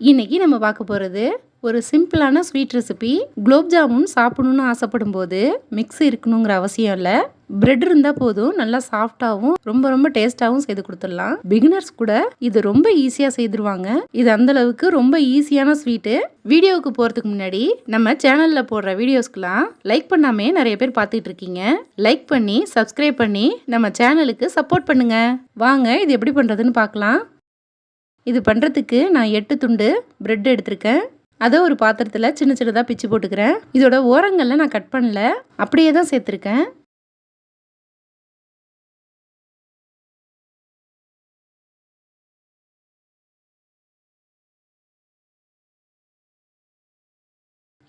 இன்னைக்கு நம்ம பார்க்க போகிறது ஒரு சிம்பிளான ஸ்வீட் ரெசிபி. குலோப் ஜாமுன் சாப்பிடணும்னு ஆசைப்படும் போது மிக்ஸி இருக்கணுங்கிற அவசியம் இல்லை. பிரெட் இருந்தால் போதும் நல்லா சாஃப்டாகவும் ரொம்ப ரொம்ப டேஸ்ட்டாகவும் செய்து கொடுத்துடலாம். பிகினர்ஸ் கூட இது ரொம்ப ஈஸியாக செய்துருவாங்க. இது அந்த அளவுக்கு ரொம்ப ஈஸியான ஸ்வீட்டு வீடியோவுக்கு போகிறதுக்கு முன்னாடி நம்ம சேனலில் போடுற வீடியோஸ்க்கெலாம் லைக் பண்ணாமே நிறைய பேர் பார்த்துட்டு இருக்கீங்க. லைக் பண்ணி சப்ஸ்கிரைப் பண்ணி நம்ம சேனலுக்கு சப்போர்ட் பண்ணுங்கள் வாங்க இது எப்படி பண்ணுறதுன்னு பார்க்கலாம். இது பண்ணுறதுக்கு நான் எட்டு துண்டு பிரெட் எடுத்திருக்கேன். அதை ஒரு பாத்திரத்தில் சின்ன சின்னதாக பிச்சு போட்டுக்கிறேன். இதோட ஓரங்களில் நான் கட் பண்ணல. அப்படியே தான் சேர்த்துருக்கேன்.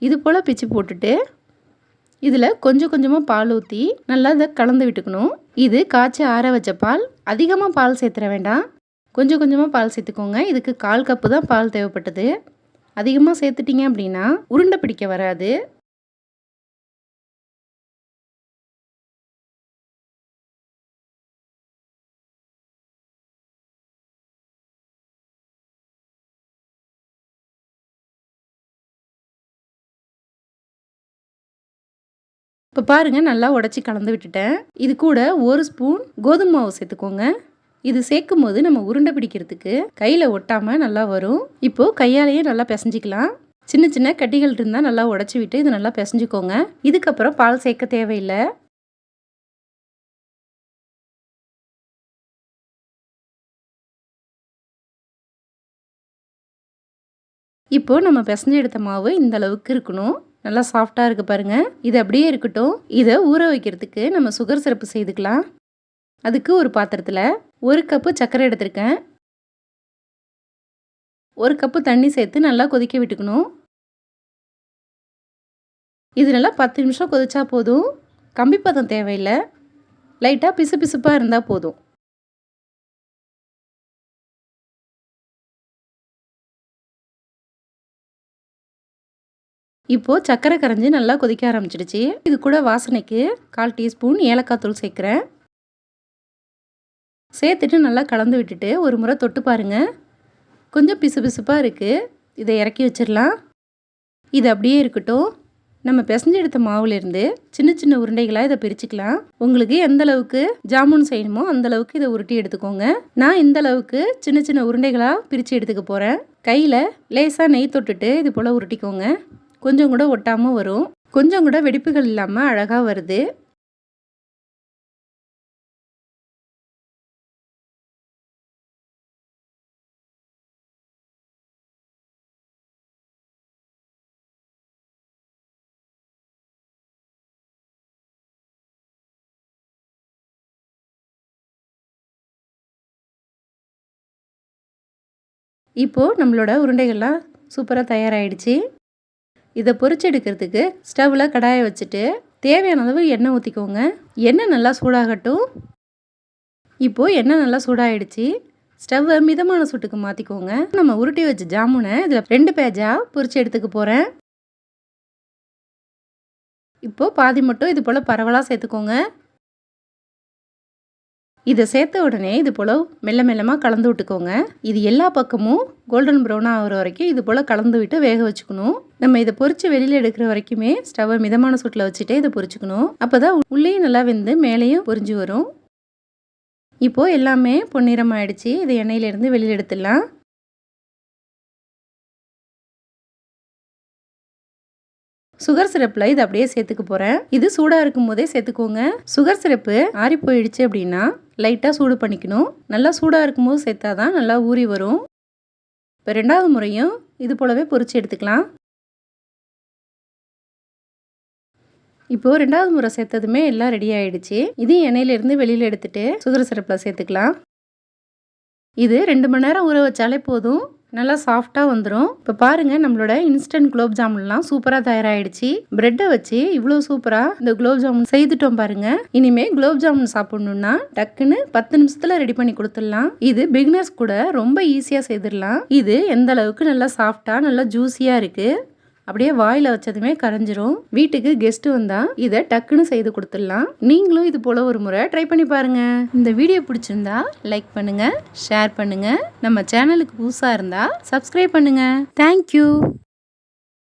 இது போல் பிச்சு போட்டுட்டு இதில் கொஞ்சம் கொஞ்சமாக பால் ஊற்றி நல்லா இதை கலந்து விட்டுக்கணும். இது காய்ச்சி ஆற வச்ச பால் அதிகமாக பால் சேர்த்துற வேண்டாம். கொஞ்சம் கொஞ்சமாக பால் சேர்த்துக்கோங்க. இதுக்கு கால் கப்பு தான் பால் தேவைப்பட்டது. அதிகமாக சேர்த்துட்டிங்க அப்படின்னா உருண்டை பிடிக்க வராது. இப்போ பாருங்கள் நல்லா உடச்சி கலந்து விட்டுட்டேன். இது கூட ஒரு ஸ்பூன் கோதுமை மாவு சேர்த்துக்கோங்க. இது சேர்க்கும் போது நம்ம உருண்டை பிடிக்கிறதுக்கு கையில் ஒட்டாமல் நல்லா வரும். இப்போது கையாலேயே நல்லா பிசைஞ்சிக்கலாம். சின்ன சின்ன கட்டிகள் இருந்தால் நல்லா உடச்சி விட்டு இது நல்லா பிசைஞ்சிக்கோங்க. இதுக்கப்புறம் பால் சேர்க்க தேவையில்லை. இப்போது நம்ம பிசைஞ்சு எடுத்த மாவு இந்த அளவுக்கு இருக்கணும். நல்லா சாஃப்டாக இருக்குது பாருங்கள் இது அப்படியே இருக்கட்டும். இதை ஊற வைக்கிறதுக்கு நம்ம சுகர் சிறப்பு செய்துக்கலாம் அதுக்கு ஒரு பாத்திரத்தில் ஒரு கப்பு சர்க்கரை எடுத்திருக்கேன். ஒரு கப்பு தண்ணி சேர்த்து நல்லா கொதிக்க விட்டுக்கணும். இது நல்லா பத்து நிமிஷம் கொதிச்சா போதும். கம்பி பதம் தேவையில்லை. லைட்டாக பிசு பிசுப்பாக இருந்தால் போதும். இப்போது சர்க்கரை கரைஞ்சி நல்லா கொதிக்க ஆரம்பிச்சிடுச்சு. இது கூட வாசனைக்கு கால் டீஸ்பூன் ஏலக்காய் தூள் சேர்க்குறேன். சேர்த்துட்டு நல்லா கலந்து விட்டுட்டு ஒரு முறை தொட்டு பாருங்கள் கொஞ்சம் பிசு பிசுப்பாக இருக்குது இதை இறக்கி வச்சிடலாம். இது அப்படியே இருக்கட்டும். நம்ம பிசைஞ்சு எடுத்த மாவுலேருந்து சின்ன சின்ன உருண்டைகளாக இதை பிரிச்சுக்கலாம். உங்களுக்கு எந்த அளவுக்கு ஜாமுன் செய்யணுமோ அந்த அளவுக்கு இதை உருட்டி எடுத்துக்கோங்க. நான் இந்த அளவுக்கு சின்ன சின்ன உருண்டைகளாக பிரித்து எடுத்துக்க போகிறேன் கையில் லேசாக நெய் தொட்டுட்டு இது போல் உருட்டிக்கோங்க. கொஞ்சம் கூட ஒட்டாமல் வரும். கொஞ்சம் கூட வெடிப்புகள் இல்லாமல் அழகாக வருது. இப்போது நம்மளோட உருண்டைகள்லாம் சூப்பராக தயாராகிடுச்சு இதை பொறிச்சு எடுக்கிறதுக்கு ஸ்டவ்வில் கடாயை வச்சுட்டு தேவையான அளவு எண்ணெய் ஊற்றிக்கோங்க எண்ணெய் நல்லா சூடாகட்டும். இப்போது எண்ணெய் நல்லா சூடாகிடுச்சு ஸ்டவ்வை மிதமான சூட்டுக்கு மாற்றிக்கோங்க நம்ம உருட்டி வச்ச ஜாமுனை இதில் ரெண்டு பேஜாக பொறிச்சு எடுத்துக்க போகிறேன் இப்போது பாதி மட்டும் இது போல் பரவலாக சேர்த்துக்கோங்க. இதை சேர்த்த உடனே இது போல் மெல்ல மெல்லமாக கலந்து விட்டுக்கோங்க. இது எல்லா பக்கமும் கோல்டன் ப்ரௌனாக ஆகிற வரைக்கும் இது போல் கலந்து விட்டு வேக வச்சுக்கணும். நம்ம இதை பொறிச்சு வெளியில் எடுக்கிற வரைக்குமே ஸ்டவ்வை மிதமான சூட்டில் வச்சுட்டே இதை பொறிச்சுக்கணும். அப்போ தான் உள்ளேயும் நல்லா வெந்து மேலேயும் பொறிஞ்சு வரும். இப்போது எல்லாமே பொன்னிறம் ஆயிடுச்சு இதை எண்ணெயிலேருந்து வெளியில் எடுத்துடலாம். சுகர் சிரப்பில் இது அப்படியே சேர்த்துக்க போகிறேன் இது சூடாக இருக்கும் போதே சேர்த்துக்கோங்க. சுகர் சிரப்பு ஆறி போயிடுச்சு அப்படின்னா லைட்டாக சூடு பண்ணிக்கணும். நல்லா சூடாக இருக்கும்போது சேர்த்தா தான் நல்லா ஊறி வரும். இப்போ ரெண்டாவது முறையும் இது போலவே பொறிச்சு எடுத்துக்கலாம். இப்போது ரெண்டாவது முறை சேர்த்ததுமே எல்லாம் ரெடி ஆகிடுச்சு இது எண்ணெயிலேருந்து வெளியில் எடுத்துகிட்டு சுகர் சிரப்பில் சேர்த்துக்கலாம். இது ரெண்டு மணி நேரம் ஊற வச்சாலே போதும். நல்லா சாஃப்டாக வந்துடும் இப்போ பாருங்கள் நம்மளோட இன்ஸ்டன்ட் குலோப் ஜாமுன்லாம் சூப்பராக தயாராகிடுச்சு ப்ரெட்டை வச்சு இவ்வளோ சூப்பராக இந்த குலோப் ஜாமுன் செய்துட்டோம் பாருங்கள் இனிமேல் குலோப் ஜாமுன் சாப்பிட்ணுன்னா டக்குன்னு பத்து நிமிஷத்தில் ரெடி பண்ணி கொடுத்துடலாம். இது பிகினர்ஸ் கூட ரொம்ப ஈஸியாக செய்திடலாம். இது எந்த அளவுக்கு நல்லா சாஃப்டாக நல்லா ஜூஸியாக இருக்குது அப்படியே வாயில் வச்சதுமே கரைஞ்சிரும். வீட்டுக்கு கெஸ்ட் வந்தா இதை டக்குன்னு செய்து கொடுத்துடலாம். நீங்களும் இது போல ஒரு முறை ட்ரை பண்ணி பாருங்க. இந்த வீடியோ பிடிச்சிருந்தா லைக் பண்ணுங்க ஷேர் பண்ணுங்க. நம்ம சேனலுக்கு புதுசாக இருந்தா சப்ஸ்கிரைப் பண்ணுங்க. தேங்க்யூ